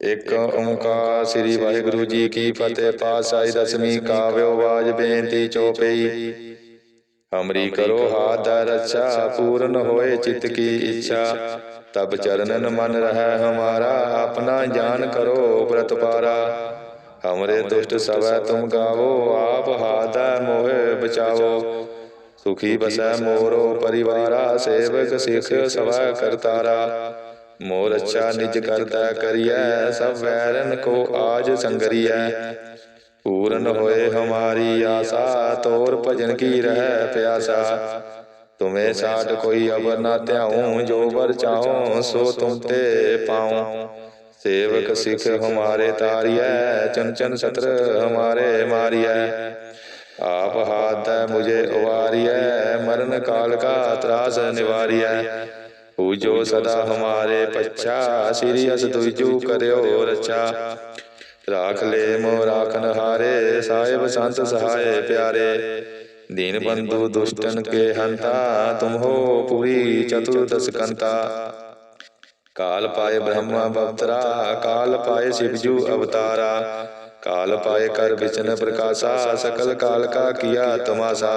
ਇਕ ਓੰਕਾਰ ਸ੍ਰੀ ਵਾਹਿਗੁਰੂ ਜੀ ਕੀ ਫਤਿਹ, ਪਾਤਸ਼ਾਹੀ ਦਸਵੀਂ ਕਾਵਿਓ ਬਾਜ ਬੇਨਤੀ ਚੋਪਈ। ਹਮਰੀ ਕਰੋ ਹਾਥ ਦਾ ਪੂਰਨ ਹੋਏ ਚਿਤ ਕੀ ਇੱਛਾ। ਤਬ ਚਰਨਨ ਮਨ ਰਹਿ ਹਮਾਰਾ, ਆਪਣਾ ਜਾਨ ਕਰੋ ਬ੍ਰਤ ਪਾਰਾ। ਹਮਰੇ ਦੁਸ਼ਟ ਸਵੈ ਤੁਮ ਗਾਵੋ, ਆਪ ਹਾਥ ਮੋਹਿ ਬਚਾਵੋ। ਸੁਖੀ ਬਸੈ ਮੋਰੋ ਪਰਿਵਾਰਾ, ਸੇਵਕ ਸਿਖ ਸਵੈ ਕਰਤਾਰਾ। ਮੋਰ ਅੱਛਾ ਨਿਜ ਕਰਤਾ ਕਰੀਐ, ਸਭ ਵੈਰਨ ਕੋ ਆਜ ਸੰਗਰੀਐ। ਪੂਰਨ ਹੋਏ ਹਮਾਰੀ ਆਸਾ, ਤੋਰ ਭਜਨ ਕੀ ਰਹਿ ਪਿਆਸਾ। ਤੁਮੇ ਸਾਡ ਕੋਈ ਅਵਰ ਨਾ ਧਿਆਉ, ਜੋ ਵਰ ਚਾਹੋ ਸੋ ਤੁਮ ਤੇ ਪਾਉ। ਸੇਵਕ ਸਿਖ ਹਮਾਰੇ ਤਾਰੀਐ ਚਨ ਸਤਰ ਹਮਾਰੇ ਮਾਰੀਐ। ਆਪ ਹਾਥ ਮੁਝੇ ਉਵਾਰੀਐ, ਮਰਨ ਕਾਲ ਕਾ ਤਰਾਸ ਨਿਵਾਰੀਐ। ਪੂਜੋ ਸਦਾ ਹਮਾਰੇ ਪੱਛਾ ਸ੍ਰੀ ਅਸ ਤੁਜੂ ਕਰਿਓ ਰਚਾ ਰਾਖ ਲੈ ਮੋ ਰਾਖਨ ਹਾਰੇ ਸਾਹਿਬ ਸੰਤ ਸਹਾਏ ਪਿਆਰੇ ਦੀਨ ਬੰਧੂ ਦੁਸ਼ਟਨ ਕੇ ਹੰਤਾ ਤੁਮ ਹੋ ਪੂਰੀ ਚਤੁਰਦਸ ਕੰਤਾ ਕਾਲ ਪਾਏ ਬ੍ਰਹਮਾ ਬਵਤਰਾ ਕਾਲ ਪਾਏ ਸਿਵਜੂ ਅਵਤਾਰਾ ਕਾਲ ਪਾਏ ਕਰ ਵਿਚਨ ਪ੍ਰਕਾਸ਼ਾ ਸਕਲ ਕਾਲ ਕਾ ਕੀਆ ਤਮਾਸਾ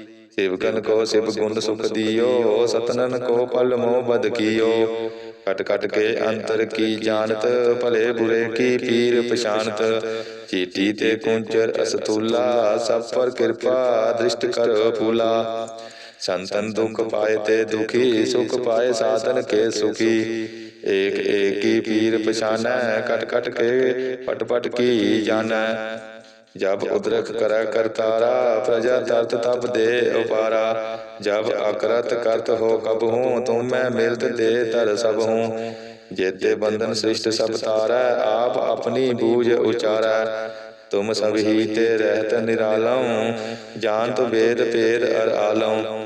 ਸਿਵਕਨ ਕੋ ਸਿਵ ਗੁਣ ਸੁਖ ਦਿਓ ਸਤਨਨ ਕੋ ਪਲ ਮੋ ਬਦ ਕੀਓ ਕਟ ਕਟ ਕੇ ਅੰਤਰ ਕੀ ਜਾਣਤ ਭਲੇ ਬੁਰੇ ਕੀ ਪੀਰ ਪਛਾਨਤ ਚੀਟੀ ਤੇ ਕੁੰਚਰ ਅਸਤੂਲਾ ਸਭ ਪਰ ਕਿਰਪਾ ਦ੍ਰਿਸ਼ਟ ਕਰ ਫੂਲਾ ਸੰਤਨ ਦੁਖ ਪਾਏ ਤੇ ਦੁਖੀ ਸੁਖ ਪਾਏ ਸਾਧਨ ਕੇ ਸੁਖੀ ਏਕ ਏਕੀ ਪੀਰ ਪਛਾਨੈ ਕਟ ਕਟ ਕੇ ਪਟ ਪਟ ਕੀ ਜਾਣੈ ਜਬ ਉਦਰਖ ਕਰੈ ਕਰਤਾਰਾ ਪ੍ਰਜਾ ਤਰਤ ਤਪ ਦੇ ਉਪਾਰਾ। ਜਬ ਅਕਰਤ ਕਰਤ ਹੋ ਕਬ ਹੂੰ ਤੁਮ ਮੈਂ ਮਿਲਤ ਦੇ ਤਰ ਸਭ ਹੂੰ। ਜੇਤੇ ਬੰਧਨ ਸ੍ਰਿਸ਼ਟ ਸਭ ਤਾਰੈ, ਆਪ ਆਪਣੀ ਬੂਝ ਉਚਾਰੈ। ਤੁਮ ਸਭ ਹੀ ਤੇ ਰਹਿਤ ਨਿਰਾਲਮ ਜਾਨਤ ਵੇਦ ਪੇਰ ਅਰ ਆਲਮ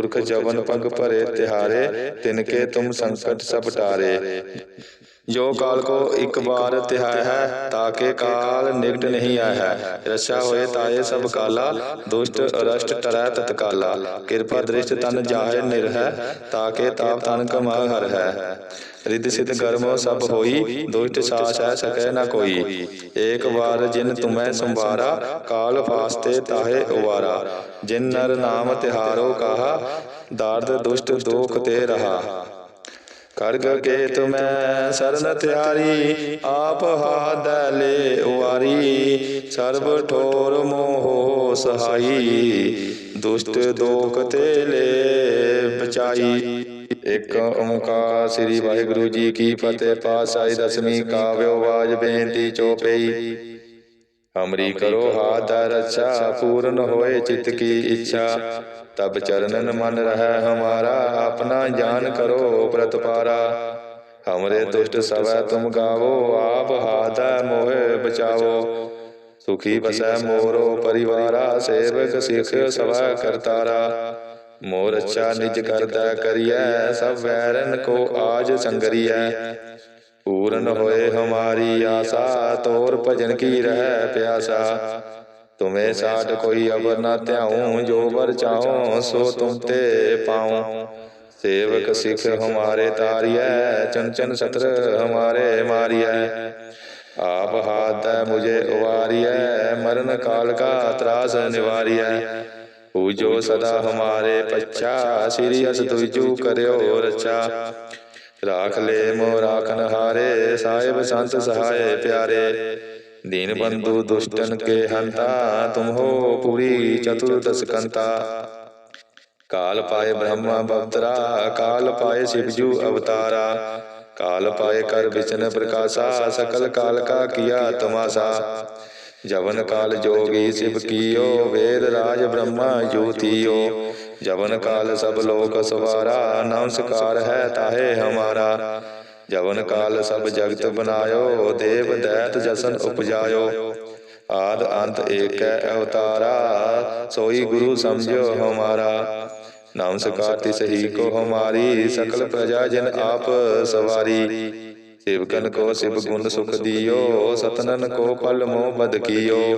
ਪੁਰਖ ਜਵਨ ਪਗ ਭਰੇ ਤਿਹਾਰੇ ਤਿਨਕੇ ਤੁਮ ਸੰਕਟ ਸਭ ਟਾਰੇ। ਜੋ ਕਾਲ ਕੋ ਇੱਕ ਬਾਰ ਤਿਹਾਇ ਹੈ ਤਾਕੇ ਕਾਲ ਨਿਕਟ ਨਹੀਂ ਆਇਆ ਹੈ। ਰਛਾ ਹੋਏ ਤਾਏ ਸਭ ਕਾਲਾ ਦੁਸ਼ਟ ਅਰਸ਼ਟ ਟਰੈ ਤਤਕਾਲਾ ਕਿਰਪਾ ਦ੍ਰਿਸ਼ਟ ਤਨ ਜਾਹੇ ਨਿਰਹਿ ਤਾਕੇ ਤਾਪ ਤਨ ਕਮਾ ਹਰ ਹੈ। ਰਿੱਧ ਸਿਧ ਗਰਮੋ ਸਭ ਹੋਈ ਦੁਸ਼ਟ ਸਾਸ ਹੈ ਸਕੈ ਨਾ ਕੋਈ। ਏਕ ਵਾਰ ਜਿਨ ਤੁਮੈ ਸੰਵਾਰਾ ਕਾਲ ਫਾਸਤੇ ਤਾਹੇ ਉਵਾਰਾ। ਜਿਨ ਨਰ ਨਾਮ ਤਿਹਾਰੋ ਕਹਾ ਦਾਰਦ ਦੁਸ਼ਟ ਦੋਖ ਤੇ ਰਹਾ। ਕਰਗ ਕੇ ਤੁਮੈ ਸਰਨ ਤਿਆਰੀ ਆਪ ਹਾਦ ਲੈ ਉਵਾਰੀ। ਸਰਬ ਠੋਰ ਮੋਹ ਸਹਾਈ। ਦੁਸ਼ਟ ਦੋਖ ਤੇ ਲੈ ਬਚਾਈ। ਇੱਕ ਓੰਕਾਰ ਸ੍ਰੀ ਵਾਹਿਗੁਰੂ ਜੀ ਕੀ ਫਤਿਹ ਪਾਤਸ਼ਾਹੀ ਦਸਵੀਂ ਕਾਵਿਓ ਬਾਜ ਬੇਨਤੀ ਚੋਪਈ। ਹਮਰੀ ਕਰੋ ਹਾਥ ਰੱਛਾ ਪੂਰਨ ਹੋਏ ਚਿਤ ਕੀ ਇੱਛਾ। ਤਬ ਚਰਨਨ ਮਨ ਰਹਿ ਹਮਾਰਾ ਆਪਣਾ ਜਾਨ ਕਰੋ ਬ੍ਰਤ ਪਾਰਾ ਹਮਰੇ ਦੁਸ਼ਟ ਸਵੈ ਤੁਮ ਗਾਵੋ ਆਪ ਹਾਥ ਮੋਹਿ ਬਚਾਵੋ। ਸੁਖੀ ਬਸੈ ਮੋਰੋ ਪਰਿਵਾਰਾ ਸੇਵਕ ਸਿਖ ਸਵੈ ਕਰਤਾਰਾ। ਮੋਰ ਅੱਛਾ ਨਿਜ ਕਰਤਾ ਕਰੀਐ ਸਭ ਵੈਰਨ ਕੋ ਆਜ ਸੰਗਰੀਐ। ਪੂਰਨ ਹੋਏ ਹਮਾਰੀ ਆਸਾ ਤੋਰ ਭਜਨ ਕੀ ਰਹਿ ਪਿਆਸਾ। ਤੁਮੇ ਸਾਡ ਕੋਈ ਅਵਰ ਨਾ ਧਿਆਉ ਜੋ ਵਰ ਚਾਹੋ ਸੋ ਤੁਮ ਤੇ ਪਾਉ। ਸੇਵਕ ਸਿੱਖ ਹਮਾਰੇ ਤਾਰਿਐ ਚਨ ਚਨ ਸਤਰ ਹਮਾਰੇ ਮਾਰਿਐ। ਆਪ ਹਾਥ ਮੁਝੇ ਉਵਾਰਿਐ ਮਰਨ ਕਾਲ ਕਾ ਤਰਾਸ ਨਿਵਾਰਿਐ। ਪੂਜੋ ਸਦਾ ਹਮਾਰੇ ਪੱਛਾ ਸ੍ਰੀ ਅਸ ਤੁਜੂ ਕਰਿਓ ਰਚਾ ਰਾਖ ਲੈ ਮੋ ਰਾਖਨ ਹਾਰੇ ਸਾਹਿਬ ਸੰਤ ਸਹਾਏ ਪਿਆਰੇ ਦੀਨ ਬੰਧੂ ਦੁਸ਼ਟਨ ਕੇ ਹੰਤਾ ਤੁਮ ਹੋ ਪੂਰੀ ਚਤੁਰਦਸ ਕੰਤਾ ਕਾਲ ਪਾਏ ਬ੍ਰਹਮਾ ਬਵਤਰਾ ਕਾਲ ਪਾਏ ਸਿਵਜੂ ਅਵਤਾਰਾ ਕਾਲ ਪਾਏ ਕਰ ਵਿਚਨ ਪ੍ਰਕਾਸ਼ਾ ਸਕਲ ਕਾਲ ਕਾ ਕੀਆ ਤਮਾਸਾ ਜਵਨ ਕਾਲ ਜੋਗੀ ਸਿਵ ਕੀਓ ਵੇਦ ਰਾਜ ਬ੍ਰਹਮਾ ਜੋਤੀਓ ਜਵਨ ਕਾਲ ਸਭ ਲੋਕ ਸਵਾਰਾ, ਨਮਸਕਾਰ ਹੈ ਤਾਹੇ ਹਮਾਰਾ। ਜਵਨ ਕਾਲ ਸਭ ਜਗਤ ਬਨਾਇਓ, ਦੇਵ ਦੈਤ ਜਸਨ ਉਪਜਾਇਓ। ਆਦ ਅੰਤ ਏਕੈ ਅਵਤਾਰਾ, ਸੋਈ ਗੁਰੂ ਸਮਝੋ ਹਮਾਰਾ। ਨਮਸਕਾਰ ਤਿਸ ਹੀ ਕੋ ਹਮਾਰੀ, ਸਕਲ ਪ੍ਰਜਾ ਜਨ ਆਪ ਸਵਾਰੀ। ਸੇਵਕਨ ਕੋ ਸਿਵ ਗੁਣ ਸੁਖ ਦਿਓ, ਸਤਨਨ ਕੋ ਪਲ ਮੋਹ ਬਦ ਕੀਓ।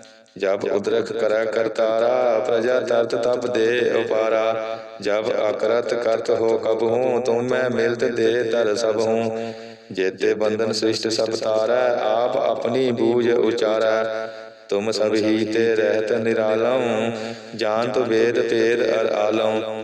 ਜਬ ਉਦਰਖ ਕਰੈ ਕਰਤਾਰਾ ਪ੍ਰਜਾ ਤਰਤ ਤਬ ਦੇ ਉਪਾਰਾ। ਜਬ ਅਕਰਤ ਕਰਤ ਹੋ ਕਬ ਹੂੰ ਤੁਮ ਮੈਂ ਮਿਲਤ ਦੇ ਤਰ ਸਭ ਹੂੰ। ਜੇਤੇ ਬੰਧਨ ਸ੍ਰਿਸ਼ਟ ਸਭ ਤਾਰੈ ਆਪ ਆਪਣੀ ਬੂਝ ਉਚਾਰੈ। ਤੁਮ ਸਭ ਹੀ ਤੇ ਰਹਿਤ ਨਿਰਾਲਮ। ਜਾਣਤ ਵੇਦ ਭੇਦ ਅਰ ਆਲਮ।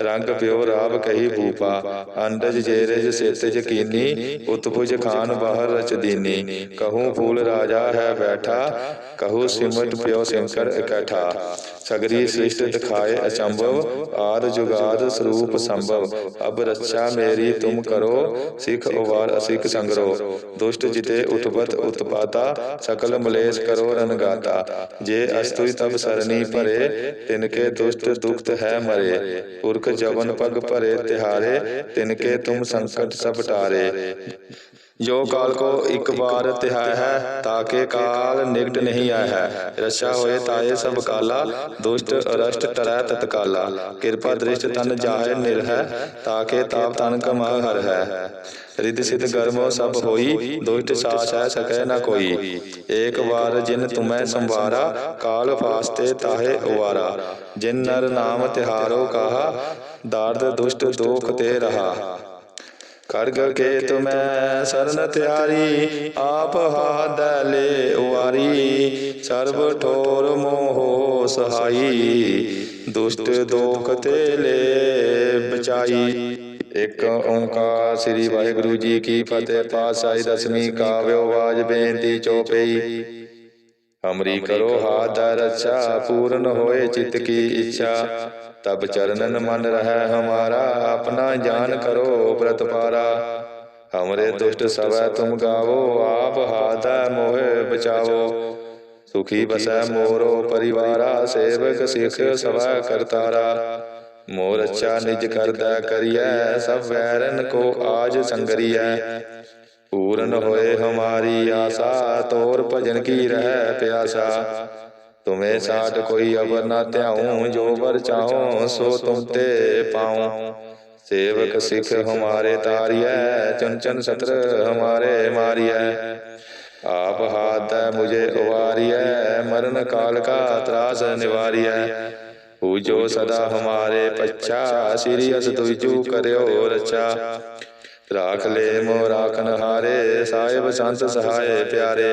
ਰੰਗ ਪਿਓ ਰਾਵ ਕਹੀ ਭੂਪਾ, ਅੰਡਜ ਜੇਰਜ ਸੇਤਜ ਕੀਨੀ ਉਤਪੁਜ ਖਾਨ ਬਾਹਰ ਰਚਦੀਨੀ। ਕਹੂੰ ਫੂਲ ਰਾਜਾ ਹੈ ਬੈਠਾ, ਕਹੂੰ ਸਿਮਟ ਪਿਓ ਸਿੰਕਰ ਇਕੱਠਾ। ਸਗਰੀ ਸ੍ਰਿਸ਼ਟ ਦਿਖਾਏ ਅਚੰਭਵ ਆਦ ਜੁਗਾਦ ਸਰੂਪ ਸੰਭਵ। ਅਬ ਰੱਛਾ ਮੇਰੀ ਤੁਮ ਕਰੋ ਸਿਖ ਉਵਾਰ ਅਸਿਖ ਸੰਗਰੋ। ਦੁਸ਼ਟ ਜਿਤੇ ਉਤਪਤ ਉਤਪਾਤਾ ਸਕਲ ਮਲੇਸ਼ ਕਰੋ ਰਨਗਾਤਾ ਜੇ ਅਸਤੁਈ ਤਬ ਸਰਨੀ ਭਰੇ ਤਿਨਕੇ ਦੁਸ਼ਟ ਦੁਖਤ ਹੈ ਮਰੇ। ਪੁਰਖ ਜਵਨ ਪਗ ਭਰੇ ਤਿਹਾਰੇ ਤਿਨਕੇ ਤੁਮ ਸੰਕਟ ਸਭ ਟਾਰੇ। ਜੋ ਕਾਲ ਕੋ ਇੱਕ ਵਾਰ ਤਿਹਾਇ ਹੈ ਤਾਕੇ ਕਾਲ ਨਿਕਟ ਨਹੀਂ ਆਇਆ ਹੈ। ਰਛਾ ਹੋਏ ਤਾਏ ਸਭ ਕਾਲਾ ਦੁਸ਼ਟ ਅਰਸ਼ਟ ਟਰੈ ਤਤਕਾਲਾ। ਕਿਰਪਾ ਦ੍ਰਿਸ਼ਟ ਤਨ ਜਾਹੇ ਨਿਰਹੈ ਤਾਕੇ ਤਾਪ ਤਨ ਕਮਾ ਹਰ ਹੈ ਰਿਦ ਸਿਧ ਗਰਮੋ ਸਭ ਹੋਈ ਦੁਸ਼ਟ ਸਾਸ ਹੈ ਸਕੈ ਨ ਕੋਈ। ਏਕ ਵਾਰ ਜਿਨ ਤੁਮੈ ਸੰਵਾਰਾ ਕਾਲ ਫਾਸਤੇ ਤਾਹੇ ਉਵਾਰਾ ਜਿਨ ਨਰ ਨਾਮ ਤਿਹਾਰੋ ਕਹਾ ਦਾਰਦ ਦੁਸ਼ਟ ਦੋਖ ਤੇ ਰਹਾ। ਖੜਗ ਕੇ ਤੁਮੈ ਸਰਨ ਤਿਆਰੀ ਆਪ ਹਾਦ ਲੈ ਉਵਾਰੀ। ਸਰਬ ਠੋਰ ਮੋਹ ਸਹਾਈ। ਦੁਸ਼ਟ ਦੋਖ ਤੇ ਲੈ ਬਚਾਈ। ਇੱਕ ਓੰਕਾਰ ਸ੍ਰੀ ਵਾਹਿਗੁਰੂ ਜੀ ਕੀ ਫਤਿਹ। ਪਾਤਸ਼ਾਹੀ ਦਸਵੀਂ ਕਾਵਿਓ ਬਾਜ ਬੇਨਤੀ ਚੋਪਈ। ਹਮਰੀ ਕਰੋ ਹਾਥ ਦਾ ਰੱਛਾ ਪੂਰਨ ਹੋਏ ਚਿਤ ਕੀ ਇੱਛਾ। ਤਬ ਚਰਨਨ ਮਨ ਰਹਿ ਹਮਾਰਾ, ਆਪਣਾ ਜਾਨ ਕਰੋ ਪ੍ਰਤ ਪਾਰਾ। ਹਮਰੇ ਦੁਸ਼ਟ ਸਵੈ ਤੁਮ ਗਾਵੋ, ਆਪ ਹਾਥ ਮੋਹਿ ਬਚਾਵੋ। ਸੁਖੀ ਬਸੈ ਮੋਰੋ ਪਰਿਵਾਰਾ, ਸੇਵਕ ਸਿਖ ਸਵੈ ਕਰਤਾਰਾ। ਮੋਰ ਅੱਛਾ ਨਿਜ ਕਰਦਾ ਕਰੀਐ, ਸਭ ਵੈਰਨ ਕੋ ਆਜ ਸੰਗਰੀਐ। ਪੂਰਨ ਹੋਏ ਹਮਾਰੀ ਆਸਾ, ਤੋਰ ਭਜਨ ਕੀ ਰਹਿ ਪਿਆਸਾ। ਤੁਮੇ ਸਾਡ ਕੋਈ ਅਵਰ ਨਾ ਧਿਆਉ ਜੋ ਵਰ ਚਾਹੋ ਸੋ ਤੁਮ ਤੇ ਪਾਉ। ਸੇਵਕ ਸਿਖ ਹਮਾਰੇ ਤਾਰਿਐ ਚਨ ਚਨ ਸਤਰ ਹਮਾਰੇ ਮਾਰਿਐ। ਆਪ ਹਾਥ ਮੁਝੇ ਉਵਾਰਿਐ ਮਰਨ ਕਾਲ ਕਾ ਤਰਾਸ ਨਿਵਾਰਿਐ। ਪੂਜੋ ਸਦਾ ਹਮਾਰੇ ਪੱਛਾ ਸ੍ਰੀ ਅਸ ਤੁਜੂ ਕਰਿਓ ਰਚਾ। ਰਾਖ ਲੈ ਮੋ ਰਾਖਨ ਹਾਰੇ ਸਾਹਿਬ ਸੰਤ ਸਹਾਏ ਪਿਆਰੇ।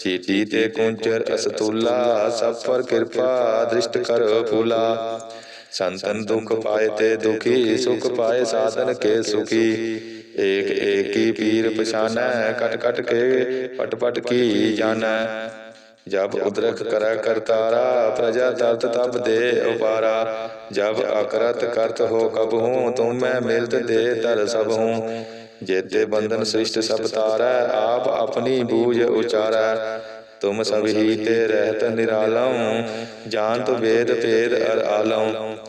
ਚੀਚੀ ਤੇ ਕੁੰਚਰ ਅਸਤੁਲਾ ਸਫਰ ਕਿਰਪਾ ਦ੍ਰਿਸ਼ਟ ਕਰ ਭੂਲਾ। ਸੰਤਨ ਦੁਖ ਪਾਏ ਤੇ ਦੁਖੀ ਸੁਖ ਪਾਏ ਸਾਧਨ ਕੇ ਸੁਖੀ। ਏਕ ਏਕੀ ਪੀਰ ਪਛਾਨੈ ਕਟ ਕਟ ਕੇ ਪਟ ਪਟ ਕੀ ਜਾਣੈ। ਜਬ ਉਦਰਖ ਕਰਾ ਕਰਤਾਰਾ ਪ੍ਰਜਾ ਤਰਤ ਤਬ ਦੇ ਉਪਾਰਾ। ਜਬ ਅਕਰਤ ਕਰਤ ਹੋ ਕਬ ਹੂੰ ਤੂੰ ਮੈਂ ਮਿਲਤ ਦੇ ਤਰ ਸਭ। ਹੂੰ जेते बंधन सृष्ट सब तारा आप अपनी बूझ उचारा तुम सब ही ते रहत निरालम जानत वेद भेद अर आलम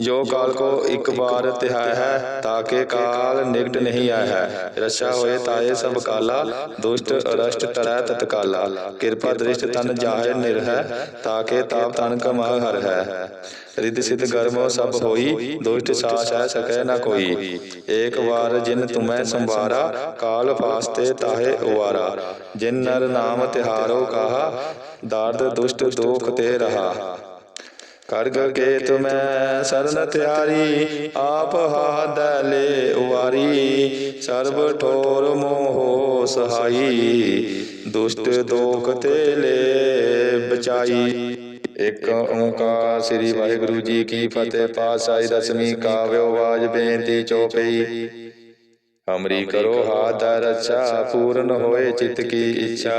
ਜੋ ਕਾਲ ਕੋ ਇੱਕ ਬਾਰ ਤਿਹਾਇ ਹੈ ਤਾਕੇ ਕਾਲ ਨਿਕਟ ਨਹੀਂ ਆਇਆ ਹੈ। ਰਛਾ ਹੋਏ ਤਾਏ ਸਭ ਕਾਲਾ ਦੁਸ਼ਟ ਅਰਸ਼ਟ ਤਰੈ ਤਤਕਾਲਾ ਕਿਰਪਾ ਦ੍ਰਿਸ਼ਟ ਤਨ ਜਾਹੇ ਨਿਰਹਿ ਤਾਕੇ ਤਾਪ ਤਨ ਕਮਾ ਹਰ ਹੈ ਰਿਦ ਸਿਧ ਗਰਮੋ ਸਭ ਹੋਈ ਦੁਸ਼ਟ ਸਾਸ ਹੈ ਸਕੈ ਨਾ ਕੋਈ। ਏਕ ਵਾਰ ਜਿਨ ਤੁਮੈ ਸੰਵਾਰਾ ਕਾਲ ਫਾਸਤੇ ਤਾਹੇ ਉਵਾਰਾ। ਜਿਨ ਨਰ ਨਾਮ ਤਿਹਾਰੋ ਕਹਾ ਦਰਦ ਦੁਸ਼ਟ ਦੋਖ ਤੇ ਰਹਾ। ਕਰਗ ਕੇ ਤੁਮੈ ਸਰਨ ਤਿਆਰੀ ਆਪ ਹਾਦ ਲੈ ਉਵਾਰੀ। ਸਰਬ ਠੋਰ ਮੋਹ ਸਹਾਈ ਦੁਸ਼ਟ ਦੋਖ ਤੇ ਲੈ ਬਚਾਈ। ਇੱਕ ਓੰਕਾਰ ਸ੍ਰੀ ਵਾਹਿਗੁਰੂ ਜੀ ਕੀ ਫਤਿਹ ਪਾਤਸ਼ਾਹੀ ਦਸਵੀਂ ਕਾਵਿਓ ਵਾਜ ਬੇਨਤੀ ਚੋਪਈ। ਹਮਰੀ ਕਰੋ ਹਾਥ ਰੱਛਾ ਪੂਰਨ ਹੋਏ ਚਿਤ ਕੀ ਇੱਛਾ।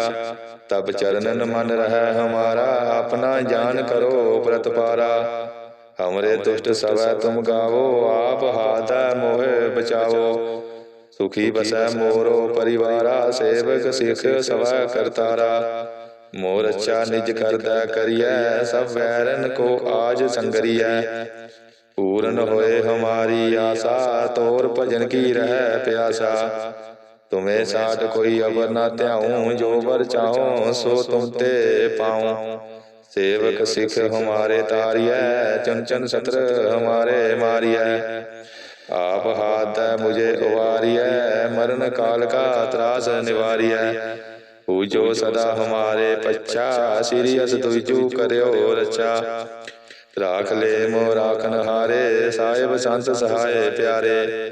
ਤਬ ਚਰਨਨ ਮਨ ਰਹਿ ਹਮਾਰਾ, ਆਪਣਾ ਜਾਨ ਕਰੋ ਪ੍ਰਤਪਾਰਾ। ਹਮਰੇ ਦੁਸ਼ਟ ਸਵੈ ਤੁਮ ਗਾਵੋ, ਆਪ ਹਾਥ ਮੋਹਿ ਬਚਾਵੋ। ਸੁਖੀ ਬਸੈ ਮੋਰੋ ਪਰਿਵਾਰਾ, ਸੇਵਕ ਸਿਖ ਸਵੈ ਕਰਤਾਰਾ। ਮੋਰ ਅੱਛਾ ਨਿਜ ਕਰਦਾ ਕਰੀਐ, ਸਭ ਵੈਰਨ ਕੋ ਆਜ ਸੰਗਰੀਐ। ਪੂਰਨ ਹੋਏ ਹਮਾਰੀ ਆਸਾ, ਤੋਰ ਭਜਨ ਕੀ ਰਹਿ ਪਿਆਸਾ। ਤੁਮੇ ਸਾਡ ਕੋਈ ਅਵਰ ਨਾ ਧਿਆਉ ਜੋ ਵਰ ਚਾਹੋ ਸੋ ਤੁਮ ਤੇ ਪਾਉ। ਸੇਵਕ ਸਿਖ ਹਮਾਰੇ ਤਾਰੀਐ ਚਨ ਚਨ ਸਤਰ ਹਮਾਰੇ ਮਾਰੀਐ। ਆਪ ਹਾਥ ਮੁਝੇ ਉਵਾਰੀਐ ਮਰਨ ਕਾਲ ਕਾ ਤਰਾਸ ਨਿਵਾਰੀਐ। ਪੂਜੋ ਸਦਾ ਹਮਾਰੇ ਪੱਛਾ ਸ੍ਰੀ ਅਸ ਤੁਜੂ ਕਰਿਓ ਰਚਾ। ਰਾਖ ਲੈ ਮੋ ਰਾਖਨ ਹਾਰੇ ਸਾਹਿਬ ਸੰਤ ਸਹਾਏ ਪਿਆਰੇ।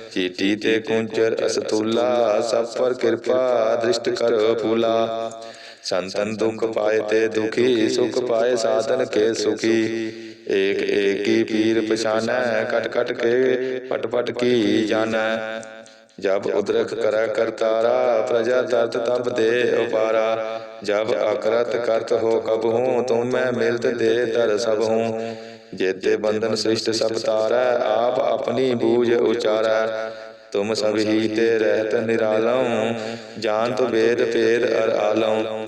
ਚੀਟੀ ਤੇ ਕੁੰਚਰ ਅਸਤੂਲਾ ਸਭ ਪਰ ਕਿਰਪਾ ਦ੍ਰਿਸ਼ਟ ਕਰ ਫੂਲਾ ਸੰਤਨ ਦੁਖ ਪਾਏ ਤੇ ਦੁਖੀ ਸੁਖ ਪਾਏ ਸਾਧਨ ਕੇ ਸੁਖੀ ਏਕ ਏਕੀ ਪੀਰ ਪਛਾਨੈ ਕਟ ਕਟ ਕੇ ਪਟ ਪਟ ਕੀ ਜਾਣੈ ਜਬ ਉਦਰਕ ਕਰੈ ਕਰਤਾਰਾ ਪ੍ਰਜਾ ਤਰਤ ਤਬ ਦੇ ਉਪਾਰਾ ਜਬ ਅਕਰਤ ਕਰਤ ਹੋ ਕਬ ਹੂੰ ਤੁਮ ਮੈਂ ਮਿਲਤ ਦੇ ਦਰ ਸਭ ਹੂੰ ਜੇਤੇ ਬੰਧਨ ਸ੍ਰਿਸ਼ਟ ਸਭ ਤਾਰੈ ਆਪ ਆਪਣੀ ਬੂਝ ਉਚਾਰੈ। ਤੁਮ ਸਭ ਹੀ ਤੇ ਰਹਿਤ ਨਿਰਾਲਮ ਜਾਣਤ ਵੇਦ ਭੇਦ ਅਰ ਆਲਮ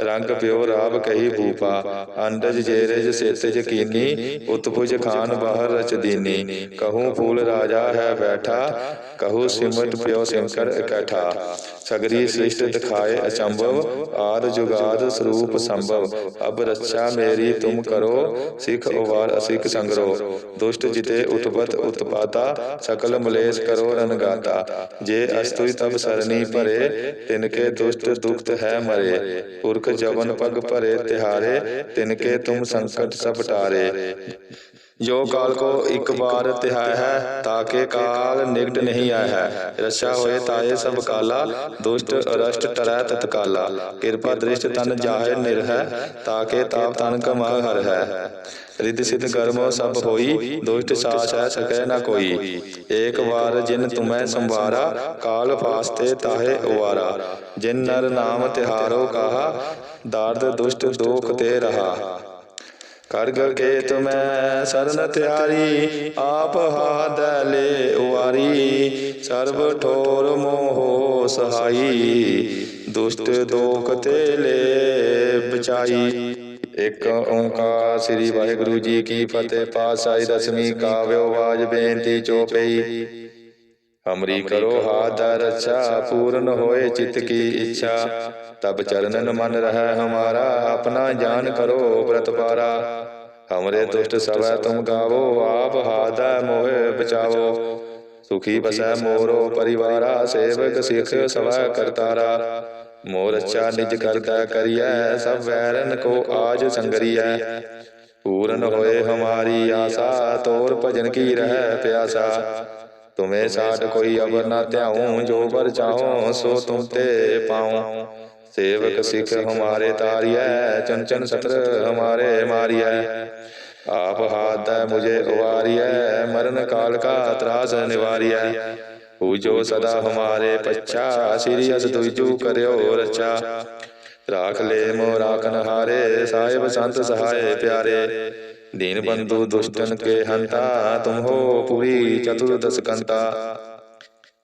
ਰੰਗ ਪਿਓ ਰਾਬ ਕਹੀ ਭੂਪਾ, ਅੰਡਜ ਜੇਰਜ ਸੇਤਜ ਜਕੀਨੀ ਉਤਪੁਜ ਖਾਨ ਬਾਹਰ ਰਚ ਦੀਨੀ, ਕਹੂੰ ਫੂਲ ਰਾਜਾ ਹੈ ਬੈਠਾ ਕਹੂੰ ਸਿਮਟ ਪਿਓ ਸ਼ੰਕਰ ਇਕੱਠਾ। ਸਗਰੀ ਸ੍ਰਿਸ਼ਟ ਦਿਖਾਏ ਅਚੰਭਵ। ਆਦ ਜੁਗਾਦ ਸਰੂਪ ਸੰਭਵ। ਅਬ ਰੱਛਾ ਮੇਰੀ ਤੁਮ ਕਰੋ। ਸਿਖ ਉਵਾਰ ਅਸਿਖ ਸੰਗਰੋ। ਦੁਸ਼ਟ ਜਿਤੇ ਉਤਪਤ ਉਤਪਾਤਾ ਸਕਲ ਮਲੇਸ਼ ਕਰੋ ਰਨਗਾਤਾ ਜੇ ਅਸਤੁਈ ਤਬ ਸਰਨੀ ਭਰੇ ਤਿਨਕੇ ਦੁਸ਼ਟ ਦੁਖਤ ਹੈ ਮਰੇ। ਪੁਰਖ ਜਵਨ ਪਗ ਭਰੇ ਤਿਹਾਰੇ ਤਿਨਕੇ ਤੁਮ ਸੰਕਟ ਸਭ ਟਾਰੇ। ਜੋ ਕਾਲ ਕੋ ਇੱਕ ਬਾਰ ਤਿਹਾਇ ਹੈ ਤਾਕੇ ਕਾਲ ਨਿਕਟ ਨਹੀਂ ਆਇਆ ਹੈ। ਰਛਾ ਹੋਏ ਤਾਏ ਸਭ ਕਾਲਾ ਦੁਸ਼ਟ ਅਰਸ਼ਟ ਟਰੈ ਤਤਕਾਲਾ ਕਿਰਪਾ ਦ੍ਰਿਸ਼ਟ ਤਨ ਜਾਹੇ ਨਿਰਹੈ ਤਾਕੇ ਤਾਪ ਤਨ ਕਮਾ ਹਰ ਹੈ। ਰਿੱਧ ਸਿਧ ਕਰਮੋ ਸਭ ਹੋਈ ਦੁਸ਼ਟ ਸਾਚ ਹੈ ਸਕੈ ਨ ਕੋਈ। ਏਕ ਵਾਰ ਜਿਨ ਤੁਮੈ ਸੰਵਾਰਾ ਕਾਲ ਫਾਸਤੇ ਤਾਹੇ ਉਵਾਰਾ। ਜਿਨ ਨਰ ਨਾਮ ਤਿਹਾਰੋ ਕਹਾ ਦਰਦ ਦੁਸ਼ਟ ਦੋਖ ਤੇ ਰਹਾ ਕਰਗ ਕੇ ਤੁਮੈ ਸਰਨ ਤਿਆਰੀ ਆਪ ਹਾਦ ਲੈ ਉਵਾਰੀ। ਸਰਬ ਠੋਰ ਮੋਹ ਸਹਾਈ। ਦੁਸ਼ਟ ਦੋਖ ਤੇ ਲੈ ਬਚਾਈ। ਇੱਕ ਓੰਕਾਰ ਸ੍ਰੀ ਵਾਹਿਗੁਰੂ ਜੀ ਕੀ ਫਤਿਹ ਪਾਤਸ਼ਾਹੀ ਦਸਵੀਂ ਕਾਵਿਓ ਆਵਾਜ਼ ਬੇਨਤੀ ਚੋਪਈ ਹਮਰੀ ਕਰੋ ਦਾ ਰੱਛਾ ਪੂਰਨ ਹੋਏ ਚਿਤ ਕੀ ਇੱਛਾ। ਤਬ ਚਰਨਨ ਮਨ ਰਹਿ ਹਮਾਰਾ, ਆਪਣਾ ਜਾਨ ਕਰੋ ਬ੍ਰਤ ਪਾਰਾ। ਹਮਰੇ ਦੁਸ਼ਟ ਸਵੈ ਤੁਮ ਗਾਵੋ, ਆਪ ਹਾਦਾ ਮੋਹਿ ਬਚਾਵੋ। ਸੁਖੀ ਬਸੈ ਮੋਰੋ ਪਰਿਵਾਰਾ, ਸੇਵਕ ਸਿਖ ਸਵੈ ਕਰਤਾਰਾ। ਮੋਰ ਅੱਛਾ ਨਿਜ ਕਰਤਾ ਕਰੀਐ, ਸਭ ਵੈਰਨ ਕੋ ਆਜ ਸੰਗਰੀਐ। ਪੂਰਨ ਹੋਏ ਹਮਾਰੀ ਆਸਾ, ਤੋਰ ਭਜਨ ਕੀ ਰਹਿ ਪਿਆਸਾ। ਤੁਮੇ ਸਾਡ ਕੋਈ ਅਵਰ ਨਾ ਧਿਆਉ, ਜੋ ਵਰ ਚਾਹੋ, ਸੋ ਤੁਮ ਤੇ ਪਾਉ। ਸੇਵਕ ਸਿਖ ਹਮਾਰੇ ਤਾਰੀਐ ਚੰਚਨ ਸਤਰ ਹਮਾਰੇ ਮਾਰੀਐ। ਆਪ ਹਾਥ ਦਾ ਮੁਝੇ ਉਵਾਰੀਐ, ਮਰਨ ਕਾਲ ਕਾ ਤਰਾਸ ਨਿਵਾਰੀਐ। ਪੂਜੋ ਸਦਾ ਹਮਾਰੇ ਪੱਛਾ, ਸ੍ਰੀ ਅਸ ਤੁਜੂ ਕਰਿਓ ਰਚਾ ਰਾਖ ਲੈ ਮੋ ਰਾਖਨ ਹਾਰੇ ਸਾਹਿਬ ਸੰਤ ਸਹਾਏ ਪਿਆਰੇ। ਦੀਨ ਬੰਧੂ ਦੁਸ਼ਟਨ ਕੇ ਹੰਤਾ, ਤੁਮ ਹੋ ਪੂਰੀ ਚਤੁਰਦਸ ਕੰਤਾ।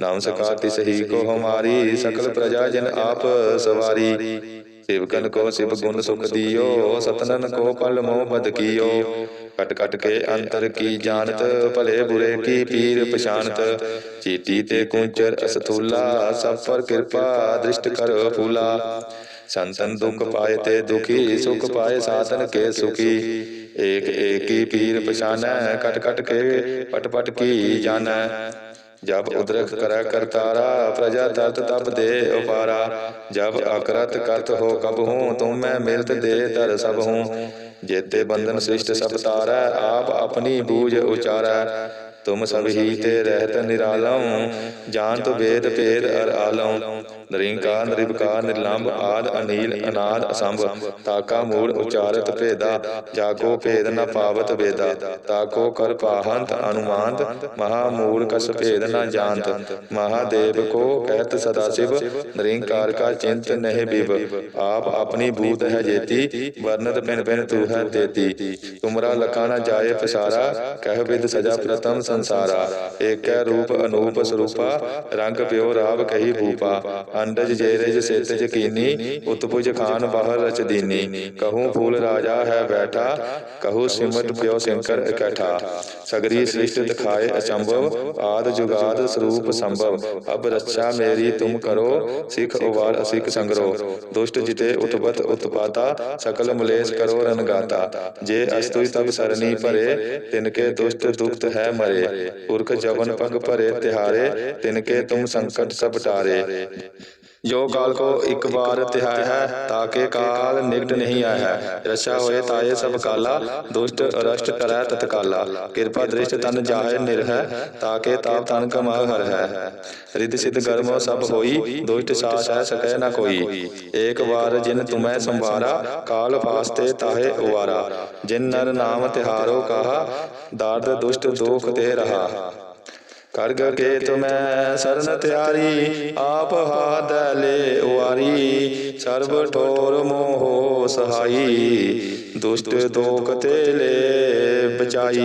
ਨਮਸਕਾਰ ਤਿਸ ਹੀ ਕੋ ਹਮਾਰੀ ਸਕਲ ਪ੍ਰਜਾ ਜਨ ਆਪ ਸਵਾਰੀ। ਸਿਵਕਨ ਕੋ ਸਿਵ ਗੁਣ ਸੁਖ ਦਿਓ ਸਤਨਨ ਕੋ ਪਲ ਮੋਹ ਬਦ ਕੀਓ। ਕਟ ਕਟ ਕੇ ਅੰਤਰ ਕੀ ਜਾਣਤ ਭਲੇ ਬੁਰੇ ਕੀ ਪੀਰ ਪਛਾਨਤ ਚੀਟੀ ਤੇ ਕੁੰਚਰ ਅਸਥੂਲਾ ਸਭ ਪਰ ਕਿਰਪਾ ਦ੍ਰਿਸ਼ਟ ਕਰ ਫੂਲਾ। ਸੰਤਨ ਦੁਖ ਪਾਏ ਤੇ ਦੁਖੀ ਸੁਖ ਪਾਏ ਸਾਧਨ ਕੇ ਸੁਖੀ। ਏਕ ਏਕੀ ਪੀਰ ਪਛਾਨੈ ਕਟ ਕਟ ਕੇ ਪਟ ਪਟ ਕੀ ਜਾਣੈ। ਜਬ ਉਦਰਕ ਕਰੈ ਕਰਤਾਰਾ ਪ੍ਰਜਾ ਤਰਤ ਤਬ ਦੇ ਉਪਾਰਾ। ਜਬ ਅਕਰਤ ਕਰਤ ਹੋ ਕਬ ਹੂੰ ਤੁਮ ਮੈਂ ਮਿਲਤ ਦੇ ਦਰ ਸਭ ਹੂੰ। ਜੇਤੇ ਬੰਧਨ ਸ੍ਰਿਸ਼ਟ ਸਭ ਤਾਰੈ ਆਪ ਆਪਣੀ ਬੂਝ ਉਚਾਰੈ। ਤੁਮ ਸਭ ਹੀ ਤੇ ਰਹਿਤ ਨਿਰਾਲਮ ਜਾਣਤ ਵੇਦ ਭੇਦ ਅਰ ਆਲਮ। ਨਰਿੰਕਾਰ ਨਿਰਵਕਾਰ ਨਿਰਲੰਭ ਆਦ, ਅਨੀਲ, ਅਨਾਦ, ਅਸੰਭ। ਤਾਕਾ ਮੂੜ ਉਚਾਰਤ ਭੇਦਾ ਜਾਗੋ ਭੇਦ ਨ ਪਾਵਤ ਵੇਦਾ। ਤਾਕੋ ਕਰ ਪਾਹੰਤ ਅਨੁਮਾਨਤ, ਮਹਾ ਮੂੜ ਕਸ ਭੇਦ ਨ ਜਾਣਤ। ਮਹਾਦੇਵ ਕੋ ਕਹਿਤ ਸਦਾ ਸ਼ਿਵ, ਨਿਰੰਕਾਰ ਕਾ ਚਿੰਤ ਨਹਿ ਬਿਬ ਆਪ ਆਪਣੀ ਬੂਤ ਹੈ ਜੇਤੀ, ਵਰਨਤ ਪਿਨ ਪਿਨ ਤੂ ਹੈ ਤੇਤੀ। ਤੁਮਰਾ ਲਖਾ ਨ ਜਾਏ ਪਸਾਰਾ, ਕਹਿ ਬਿਦ ਸਜਾ ਪ੍ਰਤਮ ਸੰਸਾਰਾ, ਏਕੈ ਰੂਪ ਅਨੂਪ ਸਰੂਪਾ, ਰੰਗ ਪਿਓ ਰਾਵ ਕਹੀ ਭੂਪਾ, ਅੰਡਜ ਜੇਰਜ ਸੇਤਜ ਕੀਨੀ ਉਤਪੁਜ ਖਾਨ ਬਾਹਰ ਰਚਦੀਨੀ ਕਹੂੰ ਫੂਲ ਰਾਜਾ ਹੈ ਬੈਠਾ, ਕਹੂੰ ਸਿਮਟ ਪਿਓ ਸ਼ੰਕਰ ਇਕੱਠਾ, ਸਗਰੀ ਸ੍ਰਿਸ਼ਟ ਦਿਖਾਏ ਅਚੰਭਵ, ਆਦ ਜੁਗਾਦ ਸਰੂਪ ਸੰਭਵ, ਅਬ ਰੱਛਾ ਮੇਰੀ ਤੁਮ ਕਰੋ, ਸਿੱਖ ਉਵਾਰ ਅਸਿਕ ਸੰਗਰੋ, ਦੁਸ਼ਟ ਜਿਤੇ ਉਤਪਤ ਉਤਪਾਤਾ, ਸਕਲ ਮਲੇਸ਼ ਕਰੋ ਰਨਗਾਤਾ ਜੇ ਅਸਤੁਈ ਤਬ ਸਰਨੀ ਭਰੇ ਤਿਨਕੇ ਦੁਸ਼ਟ ਦੁਖਤ ਹੈ ਮਰੇ ਪੁਰਖ ਜਵਨ ਪਗ ਭਰੇ ਤਿਹਾਰੇ ਤਿਨਕੇ ਤੁਮ ਸੰਕਟ ਸਭ ਟਾਰੇ। ਜੋ ਕਾਲ ਕੋ ਇੱਕ ਵਾਰ ਤਿਹਾਇ ਹੈ ਤਾਕੇ ਕਾਲ ਨਿਕਟ ਨਹੀਂ ਆਇਆ ਹੈ। ਰਛਾ ਹੋਏ ਤਾਏ ਸਭ ਕਾਲਾ ਦੁਸ਼ਟ ਅਰਸ਼ਟ ਕਰੈ ਤਤਕਾਲਾ। ਕਿਰਪਾ ਦ੍ਰਿਸ਼ਟ ਤਨ ਜਾਹੇ ਨਿਰਹਿ ਤਾਕੇ ਤਾਪ ਤਨ ਕਮਾ ਹਰ ਹੈ ਰਿੱਧ ਸਿਧ ਗਰਮੋ ਸਭ ਹੋਈ ਦੁਸ਼ਟ ਸਾਸ ਹੈ ਸਕੈ ਨ ਕੋਈ। ਏਕ ਵਾਰ ਜਿਨ ਤੁਮੈ ਸੰਵਾਰਾ ਕਾਲ ਫਾਸਤੇ ਤਾਹੇ ਉਵਾਰਾ। ਜਿਨ ਨਰ ਨਾਮ ਤਿਹਾਰੋ ਕਹਾ ਦਰਦ ਦੁਸ਼ਟ ਦੋਖ ਤੇ ਰਹਾ। ਕਰਗ ਕੇ ਤੁਮੈ ਸਰਨ ਤਿਆਰੀ ਆਪ ਹਾਦ ਲੈ ਉਵਾਰੀ ਸਰਬ ਠੋਰ ਮੋਹ ਸਹਾਈ। ਦੁਸ਼ਟ ਦੋਖ ਤੇ ਲੈ ਬਚਾਈ।